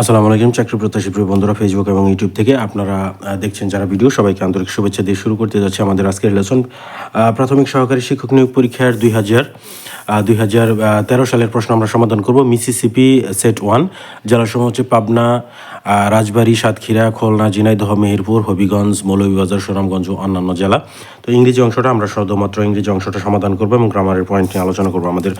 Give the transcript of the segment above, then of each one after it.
আসসালামু আলাইকুম, চাকরি প্রত্যাশী প্রিয় বন্ধুরা ফেসবুক এবং ইউটিউব থেকে আপনারা দেখছেন যারা ভিডিও, সবাইকে আন্তরিক শুভেচ্ছা দিয়ে শুরু করতে যাচ্ছে আমাদের আজকের লেসন প্রাথমিক সহকারী শিক্ষক নিয়োগ পরীক্ষার দুই হাজার দুই হাজার তেরো সালের প্রশ্ন আমরা সমাধান করব মিসিসিপি সেট ওয়ান জেলাসমূহ হচ্ছে পাবনা রাজবাড়ী, সাতক্ষীরা, খুলনা, ঝিনাইদহ, মেহেরপুর, হবিগঞ্জ, মৌলভীবাজার, সুনামগঞ্জ ও অন্যান্য জেলা। তো ইংরেজি অংশটা আমরা শুধুমাত্র ইংরেজি অংশটা সমাধান করব এবং গ্রামারের পয়েন্ট নিয়ে আলোচনা করব আমাদের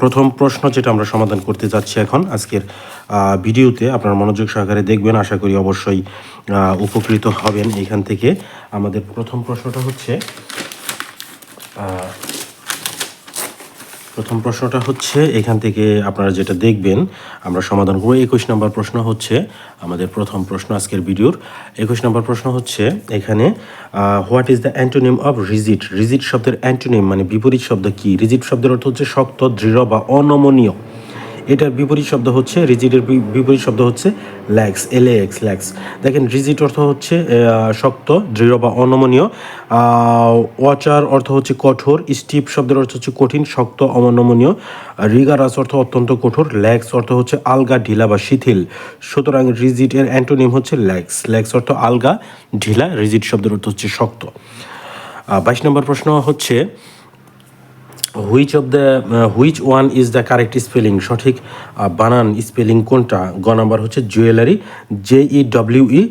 প্রথম প্রশ্ন যেটা আমরা সমাধান করতে যাচ্ছি এখন আজকের ভিডিওতে আপনারা মনোযোগ সহকারে দেখবেন, আশা করি অবশ্যই উপকৃত হবেন এখান থেকে। আমাদের প্রথম প্রশ্নটা হচ্ছে প্রথম প্রশ্নটা হচ্ছে, এখান থেকে আপনারা যেটা দেখবেন, আমরা সমাধান করব। একুশ নম্বর প্রশ্ন হচ্ছে, আমাদের প্রথম প্রশ্ন আজকের ভিডিওর। একুশ নম্বর প্রশ্ন হচ্ছে, এখানে what is the antonym of rigid? Rigid শব্দের অ্যান্টোনিম মানে বিপরীত শব্দ কি? রিজিট শব্দের অর্থ হচ্ছে শক্ত, দৃঢ় বা অনমনীয়। এটার বিপরীত শব্দ হচ্ছে রিজিটের বিপরীত শব্দ হচ্ছে ল্যাক্স এল এক্স ল্যাক্স। দেখেন রিজিট অর্থ হচ্ছে শক্ত, দৃঢ় বা অনমনীয়। ওয়াচার অর্থ হচ্ছে কঠোর, স্টিপ শব্দের অর্থ হচ্ছে কঠিন, শক্ত, অনমনীয়। রিগারাস অর্থ অত্যন্ত কঠোর, ল্যাক্স অর্থ হচ্ছে আলগা, ঢিলা বা শিথিল। সুতরাং রিজিটের অ্যান্টোনিম হচ্ছে ল্যাক্স। ল্যাক্স অর্থ আলগা, ঢিলা রিজিট শব্দের অর্থ হচ্ছে শক্ত। বাইশ নম্বর প্রশ্ন হচ্ছে which of the which one is the correct spelling সঠিক বানান স্পেলিং কোনটা? গ নাম্বার হচ্ছে jewellery J E W E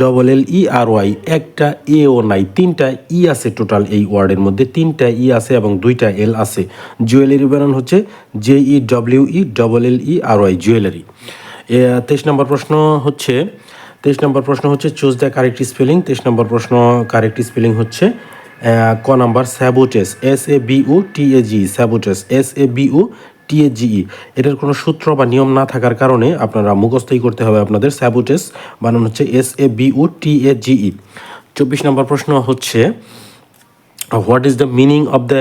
double L E R Y একটা এ ও নাই, তিনটা ই আছে টোটাল এই ওয়ার্ডের মধ্যে, তিনটা ই আছে এবং দুইটা এল আছে। জুয়েলারি বানান হচ্ছে J E W E double L E R Y jewellery তেইশ নম্বর প্রশ্ন হচ্ছে, তেইশ নম্বর প্রশ্ন হচ্ছে চুজ দ্য কারেক্ট স্পেলিং তেইশ নম্বর প্রশ্ন কারেক্ট স্পেলিং হচ্ছে ক number? Sabotage S A B O T A G sabotage S A B O T A জি এটার কোনো সূত্র বা নিয়ম না থাকার কারণে আপনারা মুখস্থই করতে হবে আপনাদের স্যাবোটেস, বানানো হচ্ছে S A B O T A জি ই চব্বিশ নম্বর প্রশ্ন হচ্ছে, what is the meaning of the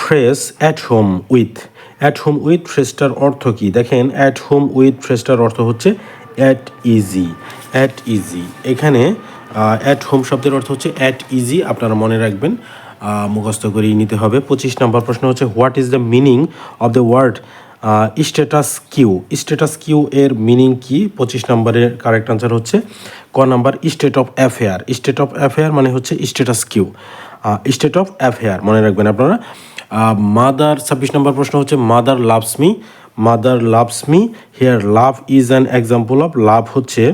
phrase at home with? At home with ফ্রেসটার অর্থ কী? দেখেন, অ্যাট হোম উইথ ফ্রেসটার অর্থ হচ্ছে অ্যাট ইজি অ্যাট ইজি। এখানে অ্যাট হোম শব্দের অর্থ হচ্ছে অ্যাট ইজি আপনারা মনে রাখবেন। মুখস্থ করেই নিতে হবে। পঁচিশ নম্বর প্রশ্ন হচ্ছে what is the meaning of the word status quo status quo এর মিনিং কি? পঁচিশ নম্বরের কারেক্ট আনসার হচ্ছে, ক number state of affair state of affair মানে হচ্ছে status quo state of affair মনে রাখবেন আপনারা। মাদার ছাব্বিশ নম্বর প্রশ্ন হচ্ছে mother loves me mother loves me. Here love is an example of love হচ্ছে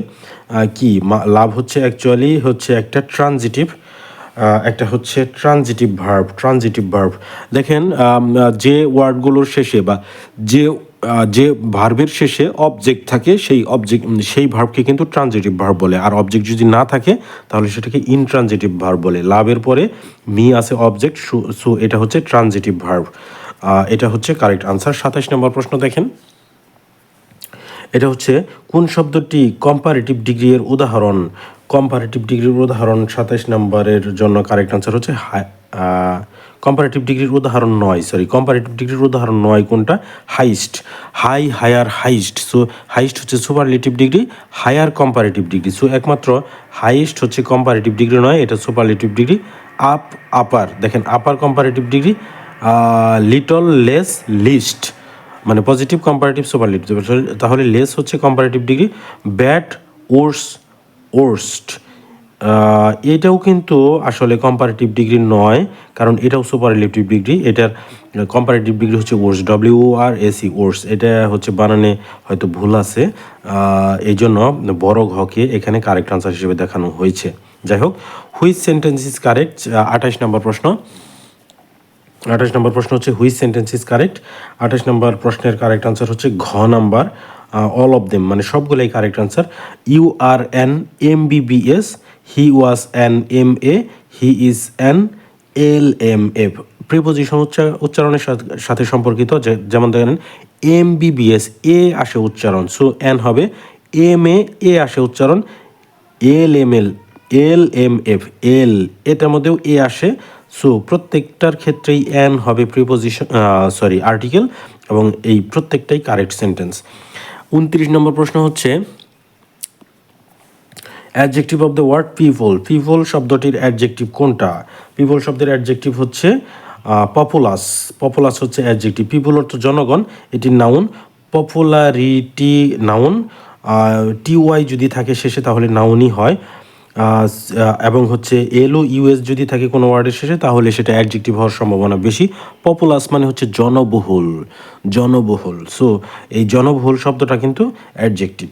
কি? লাভ হচ্ছে অ্যাকচুয়ালি হচ্ছে একটা ট্রানজিটিভ একটা হচ্ছে ট্রানজিটিভ ভার্ব ট্রানজিটিভ ভার্ব। দেখেন যে ওয়ার্ডগুলোর শেষে বা যে যে ভার্বের শেষে অবজেক্ট থাকে, সেই অবজেক্ট সেই ভার্বকে কিন্তু ট্রানজিটিভ ভার্ব বলে। আর অবজেক্ট যদি না থাকে, তাহলে সেটাকে ইনট্রানজিটিভ ভার্ব বলে। লাভের পরে মি আছে অবজেক্ট সো এটা হচ্ছে ট্রানজিটিভ ভার্ব। এটা হচ্ছে কারেক্ট আনসার সাতাশ নম্বর প্রশ্ন দেখেন। এটা হচ্ছে, কোন শব্দটি কম্পারেটিভ ডিগ্রির উদাহরণ? কম্পারেটিভ ডিগ্রির উদাহরণ সাতাশ নম্বরের জন্য কারেক্ট আনসার হচ্ছে কম্পারেটিভ ডিগ্রির উদাহরণ নয় সরি কম্পারেটিভ ডিগ্রির উদাহরণ নয় কোনটা? Highest high higher highest so highest হচ্ছে superlative degree higher comparative degree so একমাত্র হাইস্ট হচ্ছে কম্পারেটিভ ডিগ্রি নয়, এটা সুপারলেটিভ ডিগ্রি আপ আপার দেখেন upper comparative degree little less least মানে পজিটিভ কম্পারেটিভ সুপার সুপারলেটিভ তাহলে লেস হচ্ছে comparative degree bad worse worst এটাও কিন্তু আসলে কম্পারেটিভ ডিগ্রি নয়, কারণ এটাও সুপার সুপারলেটিভ ডিগ্রি এটার কম্পারেটিভ ডিগ্রি হচ্ছে ওর্স ডব্লিউ আর এসি ওর্স এটা হচ্ছে বানানে হয়তো ভুল আছে। এই জন্য বড় ঘকে এখানে কারেক্ট আনসার হিসেবে দেখানো হয়েছে। যাই হোক হুইচ সেন্টেন্স ইজ কারেক্ট আঠাশ নম্বর প্রশ্ন। আঠাশ নম্বর প্রশ্ন হচ্ছে হুইচ সেন্টেন্স ইজ কারেক্ট আঠাশ নম্বর প্রশ্নের কারেক্ট আনসার হচ্ছে ঘ নাম্বার অল অফ দেম মানে সবগুলোই correct answer you are an M BBS he was an M A he is an L M F preposition উচ্চারণের সাথে- সাথে সম্পর্কিত যেমন দেখেন এম বিবিএস এ আসে উচ্চারণ সো এন হবে এম এ এ আসে উচ্চারণ L M L L M F L এটার মধ্যেও এ আসে সো প্রত্যেকটার ক্ষেত্রেই এন হবে প্রিপোজিশন সরি আর্টিকেল এবং এই প্রত্যেকটাই কারেক্ট সেন্টেন্স উনত্রিশ নম্বর প্রশ্ন হচ্ছে adjective of the word people people শব্দটির অ্যাডজেক্টিভ কোনটা? পিপল শব্দের অ্যাডজেক্টিভ হচ্ছে পপুলাস পপুলাস হচ্ছে অ্যাডজেক্টিভ পিপল অর্থ জনগণ, এটি noun popularity noun T Y যদি থাকে শেষে তাহলে নাউনই হয়। এবং হচ্ছে এল ও ইউএস যদি থাকে কোনো ওয়ার্ডের শেষে, তাহলে সেটা অ্যাডজেক্টিভ হওয়ার সম্ভাবনা বেশি। পপুলাস মানে হচ্ছে জনবহুল জনবহুল। সো এই জনবহুল শব্দটা কিন্তু অ্যাডজেক্টিভ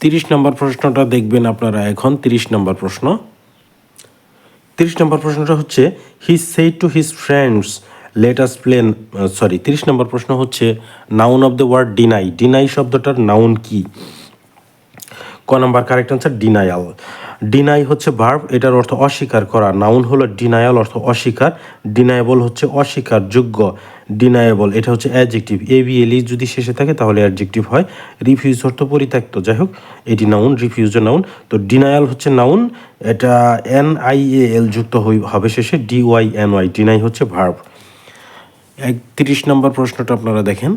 তিরিশ নম্বর প্রশ্নটা দেখবেন আপনারা এখন, তিরিশ নম্বর প্রশ্ন। তিরিশ নম্বর প্রশ্নটা হচ্ছে he said to his friends let us play sorry তিরিশ নম্বর প্রশ্ন হচ্ছে noun of the word deny deny শব্দটার নাউন কি? ক number correct answer denial deny হচ্ছে ভার্ব এটার অর্থ অস্বীকার করা। নাউন হলো ডিনায়াল অর্থ অস্বীকার। ডিনায়েবল হচ্ছে অস্বীকার যোগ্য ডিনায়েবল এটা হচ্ছে অ্যাডজেক্টিভ এ বি যদি শেষে থাকে তাহলে অ্যাডজেক্টিভ হয়। রিফিউজ অর্থ পরিত্যক্ত। যাই হোক, এটি নাউন রিফিউজ নাউন তো ডিনায়াল হচ্ছে নাউন এটা এন আই এ এল যুক্ত হবে শেষে D Y N Y deny হচ্ছে ভার্ব একত্রিশ নম্বর প্রশ্নটা আপনারা দেখেন।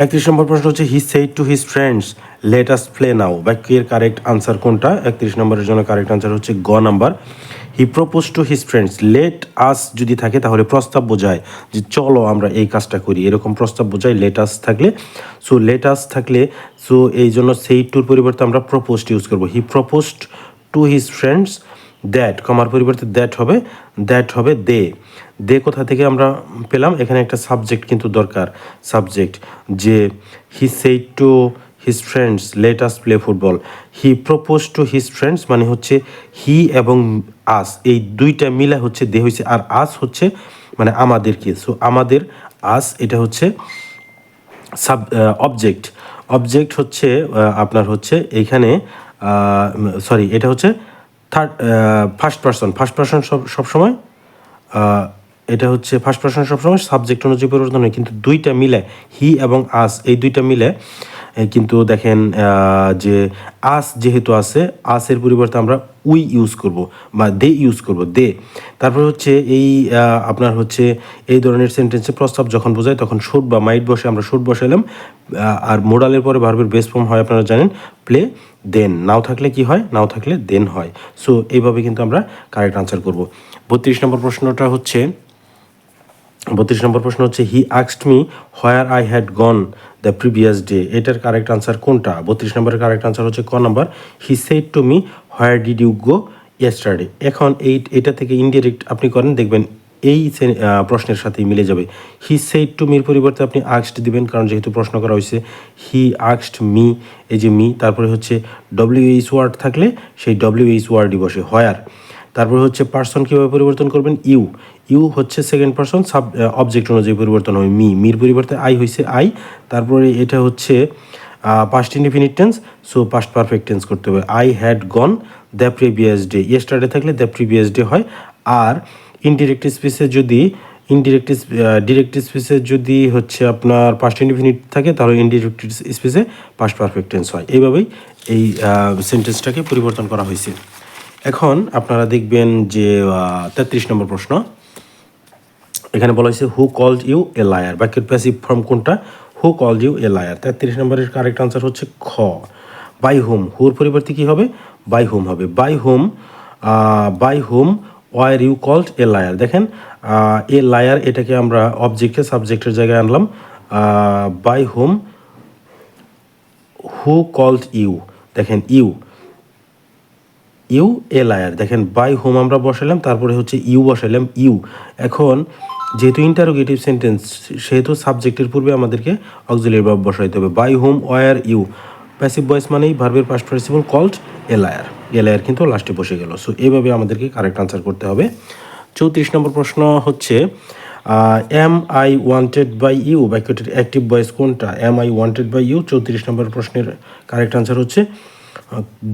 একত্রিশ নম্বর প্রশ্ন হচ্ছে he said to his friends let us play now বাক্যের কারেক্ট আনসার কোনটা? একত্রিশ নম্বরের জন্য কারেক্ট আনসার হচ্ছে গ number. He propose to his friends let us যদি থাকে তাহলে প্রস্তাব বোঝায় যে চলো আমরা এই কাজটা করি। এরকম প্রস্তাব বোঝায় লেট আস থাকলে। সো লেট আস থাকলে সো এই জন্য সেই টুর পরিবর্তে আমরা প্রপোজড ইউজ করব। He proposed to his friends that কমার পরিবর্তে দ্যাট হবে দ্যাট হবে দে দে কোথা থেকে আমরা পেলাম? এখানে একটা সাবজেক্ট কিন্তু দরকার। সাবজেক্ট যে he said to his friends let us play football he propose to his friends মানে হচ্ছে হি এবং আস এই দুইটা মিলা হচ্ছে দে হয়েছে আর আস হচ্ছে মানে আমাদেরকে। সো আমাদের আস এটা হচ্ছে সাব অবজেক্ট অবজেক্ট হচ্ছে আপনার হচ্ছে এইখানে সরি এটা হচ্ছে third first person first person সব, সবসময় এটা হচ্ছে ফার্স্ট পার্সন সবসময় সাবজেক্ট অনুযায়ী পরিবর্তন হয়, কিন্তু দুইটা মিলে হি এবং আস এই দুইটা মিলে কিন্তু দেখেন যে আস যেহেতু আছে আসের পরিবর্তে আমরা উই ইউজ করব, বা দে ইউজ করব দে তারপর হচ্ছে এই আপনার হচ্ছে এই ধরনের সেন্টেন্সে প্রস্তাব যখন বোঝায়, তখন শুট বা মাইট বসে, আমরা শুট বসাইলাম আর মোডালের পরে ভার্বের বেস ফর্ম হয়, আপনারা জানেন প্লে দেন নাও থাকলে কি হয়? নাও থাকলে দেন হয়। সো এইভাবে কিন্তু আমরা কারেক্ট আনসার করব। বত্রিশ নম্বর প্রশ্নটা হচ্ছে বত্রিশ নম্বর প্রশ্ন হচ্ছে he আক্সড me where I had gone the previous day এটার কারেক্ট আনসার কোনটা? বত্রিশ নম্বরের কারেক্ট আনসার হচ্ছে ক নম্বর। He said to me where did you go yesterday এখন এই, এটা থেকে ইনডিরেক্ট আপনি করেন, দেখবেন এই প্রশ্নের সাথেই মিলে যাবে। হি সেড টু মির পরিবর্তে আপনি আক্সড দিবেন, কারণ যেহেতু প্রশ্ন করা হয়েছে হি আক্সড মি এই যে মি তারপরে হচ্ছে ডব্লিউ এইচ ওয়ার্ড থাকলে সেই ডব্লিউ এইচ ওয়ার্ডই বসে হোয়ার তারপরে হচ্ছে পার্সন কীভাবে পরিবর্তন করবেন? ইউ ইউ হচ্ছে সেকেন্ড পার্সন সাব অবজেক্ট অনুযায়ী পরিবর্তন হবে মি। মির পরিবর্তে আই হয়েছে আই। তারপরে এটা হচ্ছে past indefinite tense so past perfect tense করতে হবে। I had gone the previous day yesterday থাকলে দ্য প্রিভিয়াস ডে হয়। আর ইনডিরেক্ট স্পেসে যদি ইনডিরেক্ট ডিরেক্ট স্পেসে যদি হচ্ছে আপনার পাস্ট ইনডিফিনিট থাকে, তাহলে ইনডিরেক্ট স্পেসে পাস্ট পারফেক্ট টেন্স হয়। এইভাবেই এই সেন্টেন্সটাকে পরিবর্তন করা হয়েছে এখন আপনারা দেখবেন যে তেত্রিশ নম্বর প্রশ্ন। এখানে বলা হয়েছে who called you a liar বাক্যের প্যাসিভ ফর্ম কোনটা? Who called you a liar তেত্রিশ নম্বরের কারেক্ট আনসার হচ্ছে খ। বাই হোম হুর পরিবর্তে কী হবে? বাই হোম হবে। By whom by whom were you called a liar দেখেন এ লায়ার এটাকে আমরা অবজেক্টে সাবজেক্টের জায়গায় আনলাম। By whom who called you দেখেন ইউ ইউ এ লায়ার দেখেন বাই হোম আমরা বসালাম তারপরে হচ্ছে ইউ বসালাম ইউ এখন যেহেতু ইন্টারোগেটিভ সেন্টেন্স সেহেতু সাবজেক্টের পূর্বে আমাদেরকে অক্সিলিয়ারি ভার্ব বসাইতে হবে। By whom were you passive voice মানেই ভার্বের past participle called a liar a liar কিন্তু লাস্টে বসে গেল। সো এইভাবে আমাদেরকে কারেক্ট আনসার করতে হবে। চৌত্রিশ নম্বর প্রশ্ন হচ্ছে am I wanted by you বাক্যটির অ্যাক্টিভ ভয়েস কোনটা? Am I wanted by you চৌত্রিশ নম্বর প্রশ্নের কারেক্ট আনসার হচ্ছে,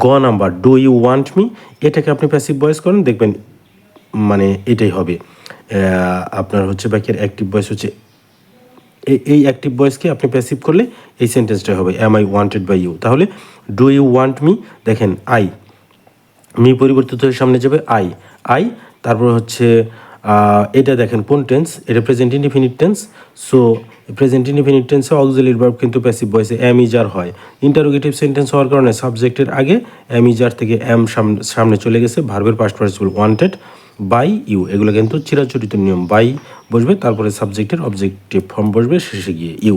গ number. Do you want me এটাকে আপনি প্যাসিভ ভয়েস করেন, দেখবেন মানে এটাই হবে। আপনার হচ্ছে বাক্যের অ্যাক্টিভ ভয়েস হচ্ছে এই এই অ্যাক্টিভ ভয়েসকে আপনি প্যাসিভ করলে এই সেন্টেন্সটা হবে am I wanted by you তাহলে ডু ইউ ওয়ান্ট মি দেখেন আই মি পরিবর্তিত হয়ে সামনে যাবে আই আই তারপর হচ্ছে এটা দেখেন, কোন টেন্স এটা present indefinite tense so present indefinite টেন্সে অক্সিলিয়ারি ভার্ব কিন্তু প্যাসিভ ভয়েসে এম ইজার হয়। ইন্টারোগেটিভ সেন্টেন্স হওয়ার কারণে সাবজেক্টের আগে এম ইজার থেকে এম সামনে চলে গেছে ভার্বের past participle wanted by you, এগুলো কিন্তু চিরাচরিত নিয়ম। বাই বসবে, তারপরে সাবজেক্টের অবজেক্টিভ ফর্ম বসবে, শেষে গিয়ে ইউ।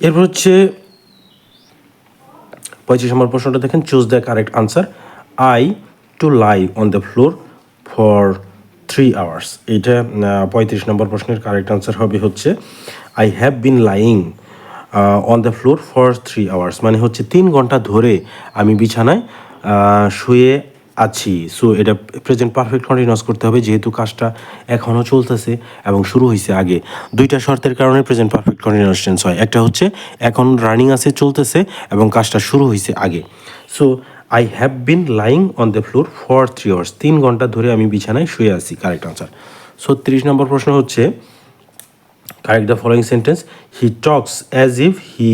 এরপর হচ্ছে পঁয়ত্রিশ নম্বর প্রশ্নটা দেখেন choose the correct answer I to lie on the floor for three hours এইটা পঁয়ত্রিশ নম্বর প্রশ্নের কারেক্ট আনসার হবে হচ্ছে I have been lying on the floor for three hours মানে হচ্ছে তিন ঘণ্টা ধরে আমি বিছানায় শুয়ে আছি। সো এটা প্রেজেন্ট পারফেক্ট কন্টিনিউস করতে হবে, যেহেতু কাজটা এখনও চলতেছে এবং শুরু হয়েছে আগে। দুইটা শর্তের কারণে প্রেজেন্ট পারফেক্ট কন্টিনিউস টেন্স হয়। একটা হচ্ছে, এখন রানিং আছে, চলতেছে এবং কাজটা শুরু হয়েছে আগে। So I have been lying on the floor for three hours তিন ঘণ্টা ধরে আমি বিছানায় শুয়ে আছি কারেক্ট আনসার ছত্রিশ নম্বর প্রশ্ন হচ্ছে correct the following sentence he talks as if he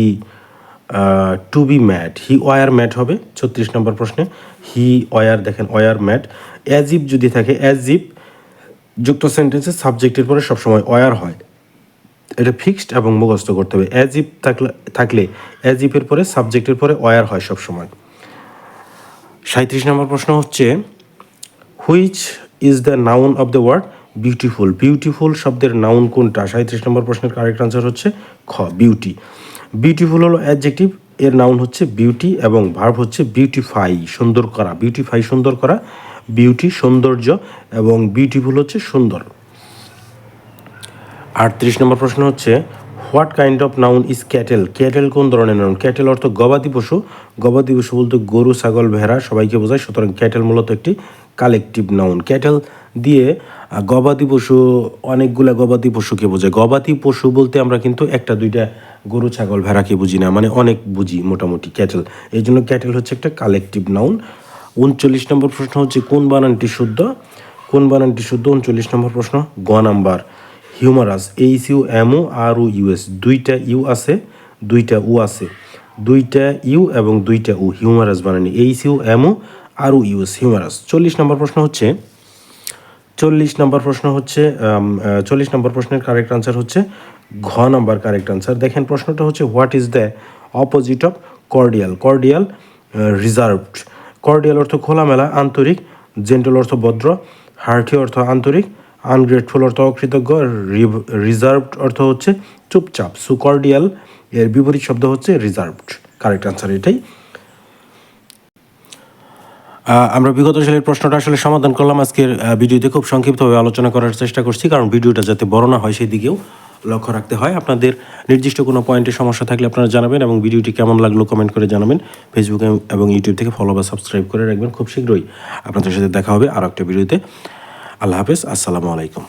uh, be be he were mad হবে? ছত্রিশ নম্বর প্রশ্নে। হি ওয়ার দেখেন ওয়ার ম্যাট অ্যাজ ইফ যদি থাকে অ্যাজ ইফ যুক্ত সেন্টেন্সে সাবজেক্টের পরে সবসময় ওয়ার হয়। এটা ফিক্সড এবং মুখস্থ করতে হবে। অ্যাজ ইফ থাকলে থাকলে অ্যাজ ইফের পরে সাবজেক্টের পরে ওয়ার হয় সবসময়। সাঁত্রিশ নম্বর প্রশ্ন হচ্ছে which is the noun of the word beautiful beautiful শব্দের নাউন কোনটা? সাঁত্রিশ নম্বর প্রশ্নের কারেক্ট আনসার হচ্ছে খ বিউটি বিউটিফুল হলো অ্যাডজেক্টিভ এর নাউন হচ্ছে বিউটি এবং ভার্ব হচ্ছে বিউটিফাই সুন্দর করা। বিউটিফাই সুন্দর করা বিউটি সৌন্দর্য এবং বিউটিফুল হচ্ছে সুন্দর। আটত্রিশ নম্বর প্রশ্ন হচ্ছে what kind of noun is cattle cattle কোন ধরনের নাউন ক্যাটেল অর্থ গবাদি পশু। গবাদি পশু বলতে গরু, ছাগল, ভেড়া সবাইকে বোঝায়। সুতরাং ক্যাটেল মূলত একটি কালেকটিভ নাউন ক্যাটেল দিয়ে গবাদি পশু, অনেকগুলা গবাদি পশুকে বোঝায় গবাদি পশু বলতে আমরা কিন্তু একটা, দুইটা গরু, ছাগল, ভেড়াকে বুঝি না মানে অনেক বুঝি মোটামুটি ক্যাটেল। এই জন্য ক্যাটেল হচ্ছে একটা কালেকটিভ নাউন। উনচল্লিশ নম্বর প্রশ্ন হচ্ছে, কোন বানানটি শুদ্ধ? কোন বানানটি শুদ্ধ? উনচল্লিশ নম্বর প্রশ্ন, গ number. Humorous H U M O R O U S দুইটা ইউ আছে, দুইটা উ আছে। দুইটা ইউ এবং দুইটা উ, হিউমারাস বানানি। H U M O R U S humorous. চল্লিশ নম্বর প্রশ্ন হচ্ছে, চল্লিশ নম্বর প্রশ্ন হচ্ছে চল্লিশ নম্বর প্রশ্নের কারেক্ট আনসার হচ্ছে ঘ নাম্বার কারেক্ট আনসার দেখেন প্রশ্নটা হচ্ছে what is the opposite of cordial cordial reserved cordial অর্থ খোলামেলা, আন্তরিক জেন্টাল অর্থ ভদ্র হার্টি অর্থ আন্তরিক আনগ্রেটফুল অর্থ অকৃতজ্ঞ রিজার্ভড অর্থ হচ্ছে চুপচাপ। সুকর্ডিয়াল এর বিপরীত শব্দ হচ্ছে রিজার্ভড কারেক্ট আনসার এটাই। আমরা বিগত সালের প্রশ্নটা আসলে সমাধান করলাম। আজকের ভিডিওতে খুব সংক্ষিপ্তভাবে আলোচনা করার চেষ্টা করছি, কারণ ভিডিওটা যাতে বড় না হয় সেই দিকেও লক্ষ্য রাখতে হয়। আপনাদের নির্দিষ্ট কোনো পয়েন্টে সমস্যা থাকলে আপনারা জানাবেন এবং ভিডিওটি কেমন লাগল কমেন্ট করে জানাবেন। ফেসবুকে এবং ইউটিউব থেকে ফলো বা সাবস্ক্রাইব করে রাখবেন খুব শীঘ্রই। আপনাদের সাথে দেখা হবে আর একটা ভিডিওতে। আল্লাহ হাফেজ, আসসালামু আলাইকুম।